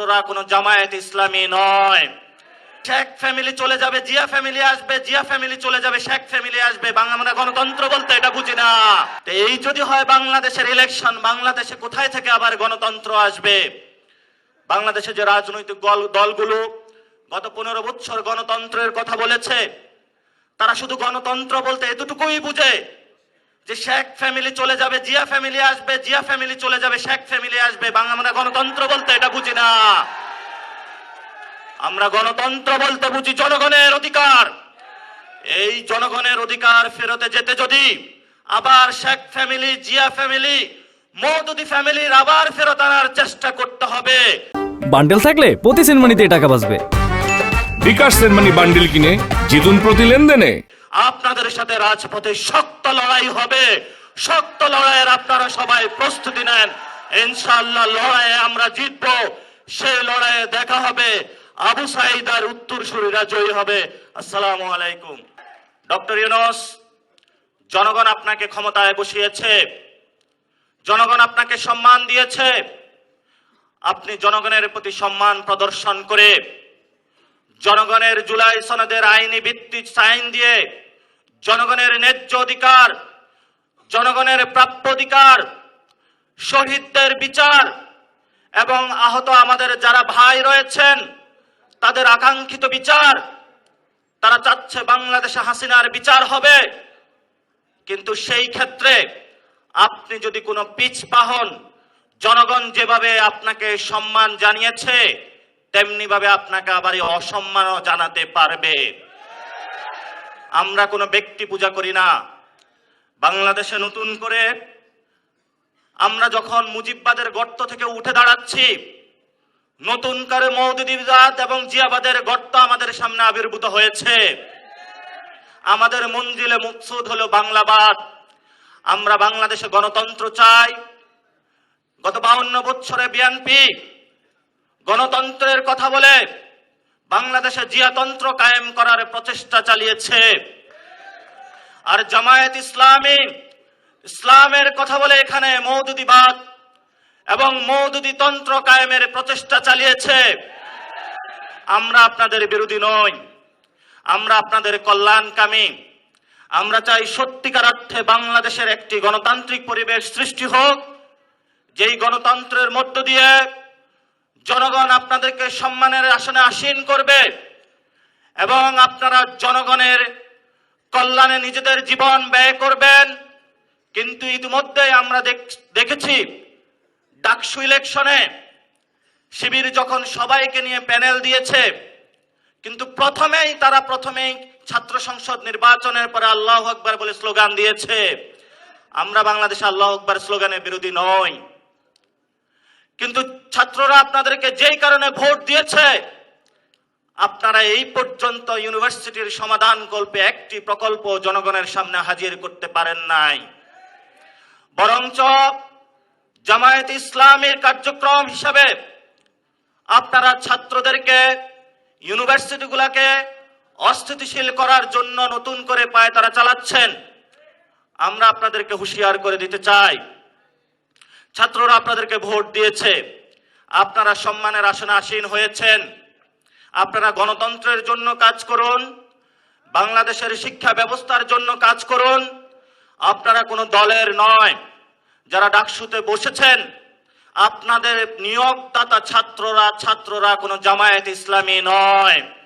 ছাত্ররা কোনো জামায়াত ইসলামী নয়। শেখ ফ্যামিলি চলে যাবে, জিয়া ফ্যামিলি আসবে, জিয়া ফ্যামিলি চলে যাবে, শেখ ফ্যামিলি আসবে। বাংলা গণতন্ত্র বলতে এটা বুঝি না। এই যদি হয় বাংলাদেশের ইলেকশন বাংলাদেশে কোথায় থেকে আবার গণতন্ত্র আসবে? বাংলাদেশে যে রাজনৈতিক দল- দলগুলো গত পনেরো বছর গণতন্ত্রের কথা বলেছে, তারা শুধু গণতন্ত্র বলতে এতটুকুই বুঝে যে শেখ ফ্যামিলি চলে যাবে, জিয়া ফ্যামিলি আসবে, জিয়া ফ্যামিলি চলে যাবে, শেখ ফ্যামিলি আসবে। আমরা গণতন্ত্র বলতে এটা বুঝি না। আমরা গণতন্ত্র বলতে বুঝি জনগণের অধিকার। এই জনগণের অধিকার ফেরতে যেতে যদি আবার শেখ ফ্যামিলি, জিয়া ফ্যামিলি মৌদুদি ফ্যামিলির আবার ফেরত আনার চেষ্টা করতে হবে। বান্ডেল থাকলে প্রতি সেনমানিতে টাকা বাঁচবে। বিকাশ সেনমানি বান্ডিল কিনে জিতুন প্রতি লেনদেনে। আপনাদের সাথে রাজপথে শক্ত লড়াই হবে। শক্ত লড়াইয়ের আপনারা সবাই প্রস্তুতি নেন। ইনশাআল্লাহ লড়াইয়ে আমরা জিতবো। সেই লড়াইয়ে দেখা হবে। আবু সাইদ আর উত্তর সুরীরা জয়ী হবে। আসসালামু আলাইকুম। ডক্টর ইউনুস, জনগণ আপনাকে ক্ষমতায় বসিয়েছে। জনগণ আপনাকে সম্মান দিয়েছে। আপনি জনগণের প্রতি সম্মান প্রদর্শন করে জনগণের জুলাই সনদের আইনি ভিত্তি সাইন দিয়ে জনগণের ন্যায্য অধিকার, জনগণের প্রাপ্য অধিকার, শহীদদের বিচার এবং আহত আমাদের যারা ভাই রয়েছেন, তাদের আকাঙ্ক্ষিত বিচার, তারা চাচ্ছে বাংলাদেশে হাসিনার বিচার হবে। কিন্তু সেই ক্ষেত্রে আপনি যদি কোনো পিছ পাহন জনগণ যেভাবে আপনাকে সম্মান জানিয়েছে তেমনি ভাবে আপনাকে আবার অসম্মানও জানাতে পারবে। আমরা কোনো ব্যক্তি পূজা করি না। বাংলাদেশে নতুন করে আমরা যখন মুজিববাদের গর্ত থেকে উঠে দাঁড়াচ্ছি, নতুন করে মৌদুদিবাদ এবং জিয়াবাদের গর্ত আমাদের সামনে আবির্ভূত হয়েছে। আমাদের মঞ্জিলে মুকসুদ হলো বাংলাবাদ। আমরা বাংলাদেশে গণতন্ত্র চাই। গত বাউন্ন বছরে বিএনপি গণতন্ত্রের কথা বলে বাংলাদেশে জিয়াতন্ত্র কায়েম করার প্রচেষ্টা চালিয়েছে। আর জামায়াত ইসলামী ইসলামের কথা বলে এখানে মৌদুদিবাদ এবং মৌদুদি তন্ত্র কায়েমের প্রচেষ্টা চালিয়েছে। আমরা আপনাদের বিরোধী নই। আমরা আপনাদের কল্যাণকামী। আমরা চাই সত্যিকার অর্থে বাংলাদেশের একটি গণতান্ত্রিক পরিবেশ সৃষ্টি হোক, যেই গণতন্ত্রের মধ্য দিয়ে জনগণ আপনাদেরকে সম্মানের আসনে আসীন করবে এবং আপনারা জনগণের কল্যাণে নিজেদের জীবন ব্যয় করবেন। কিন্তু ইতিমধ্যে আমরা দেখ- দেখেছি ডাকসু ইলেকশনে শিবির যখন সবাইকে নিয়ে প্যানেল দিয়েছে, কিন্তু প্রথমেই তারা প্রথমেই ছাত্র সংসদ নির্বাচনের পরে আল্লাহ আকবার বলে স্লোগান দিয়েছে। আমরা বাংলাদেশে আল্লাহ আকবার স্লোগানের বিরোধী নই। কিন্তু ছাত্ররা আপনাদেরকে যেই কারণে ভোট দিয়েছে, আপনারা এই পর্যন্ত ইউনিভার্সিটির সমাধান কল্পে একটি প্রকল্প জনগণের সামনে হাজির করতে পারেন নাই। বরঞ্চ জামায়াত ইসলামের কার্যক্রম হিসাবে আপনারা ছাত্রদেরকে ইউনিভার্সিটিগুলোকে অস্থিতিশীল করার জন্য নতুন করে পায় তারা চালাচ্ছেন। আমরা আপনাদেরকে হুঁশিয়ার করে দিতে চাই। ছাত্ররা আপনাদেরকে ভোট দিয়েছে। আপনারা সম্মানের আসনে আসীন হয়েছেন। আপনারা গণতন্ত্রের জন্য কাজ করুন। বাংলাদেশের শিক্ষা ব্যবস্থার জন্য কাজ করুন। আপনারা কোনো দলের নয়। যারা ডাকসুতে বসেছেন, আপনাদের নিয়োগদাতা ছাত্ররা ছাত্ররা কোনো জামায়াত ইসলামী নয়।